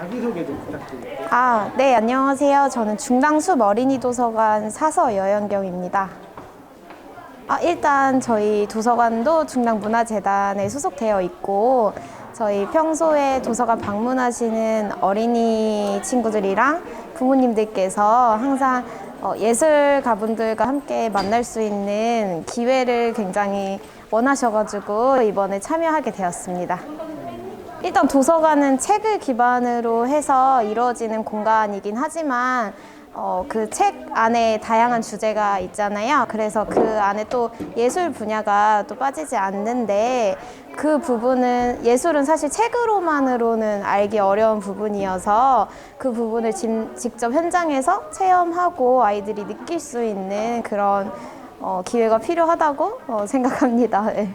자기소개 좀 부탁드릴게요. 아, 네, 안녕하세요. 저는 중당숲 어린이 도서관 사서 여연경입니다. 아, 일단 저희 도서관도 중당문화재단에 소속되어 있고 저희 평소에 도서관 방문하시는 어린이 친구들이랑 부모님들께서 항상 어, 예술가분들과 함께 만날 수 있는 기회를 굉장히 원하셔가지고 이번에 참여하게 되었습니다. 일단 도서관은 책을 기반으로 해서 이루어지는 공간이긴 하지만 어, 그 책 안에 다양한 주제가 있잖아요. 그래서 그 안에 또 예술 분야가 또 빠지지 않는데 그 부분은 예술은 사실 책으로만으로는 알기 어려운 부분이어서 그 부분을 진- 직접 현장에서 체험하고 아이들이 느낄 수 있는 그런 어, 기회가 필요하다고 어, 생각합니다. 네.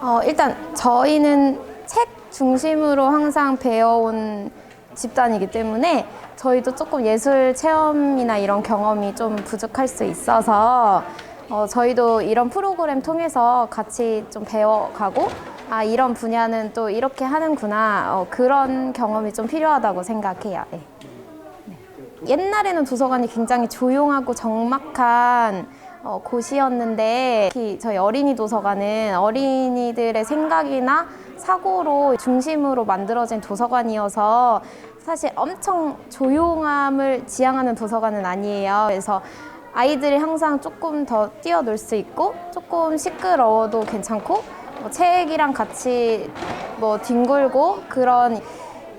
어, 일단 저희는 책 중심으로 항상 배워온 집단이기 때문에 저희도 조금 예술 체험이나 이런 경험이 좀 부족할 수 있어서 어, 저희도 이런 프로그램 통해서 같이 좀 배워가고 아 이런 분야는 또 이렇게 하는구나 어, 그런 경험이 좀 필요하다고 생각해요. 네. 옛날에는 도서관이 굉장히 조용하고 적막한 어, 곳이었는데 특히 저희 어린이 도서관은 어린이들의 생각이나 사고로 중심으로 만들어진 도서관이어서 사실 엄청 조용함을 지향하는 도서관은 아니에요. 그래서 아이들이 항상 조금 더 뛰어놀 수 있고 조금 시끄러워도 괜찮고 뭐 책이랑 같이 뭐 뒹굴고 그런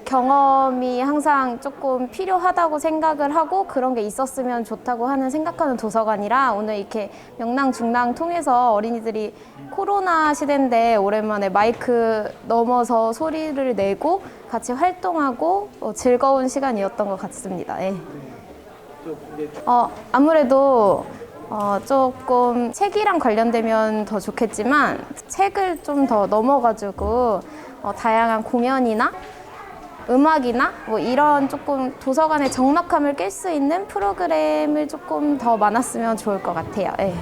경험이 항상 조금 필요하다고 생각을 하고 그런 게 있었으면 좋다고 하는 생각하는 도서관이라 오늘 이렇게 명랑 중랑 통해서 어린이들이 코로나 시대인데 오랜만에 마이크 넘어서 소리를 내고 같이 활동하고 어, 즐거운 시간이었던 것 같습니다. 예. 어, 아무래도 어, 조금 책이랑 관련되면 더 좋겠지만 책을 좀 더 넘어가지고 어, 다양한 공연이나 음악이나 뭐 이런 조금 도서관의 적막함을 깰 수 있는 프로그램을 조금 더 많았으면 좋을 것 같아요. 예.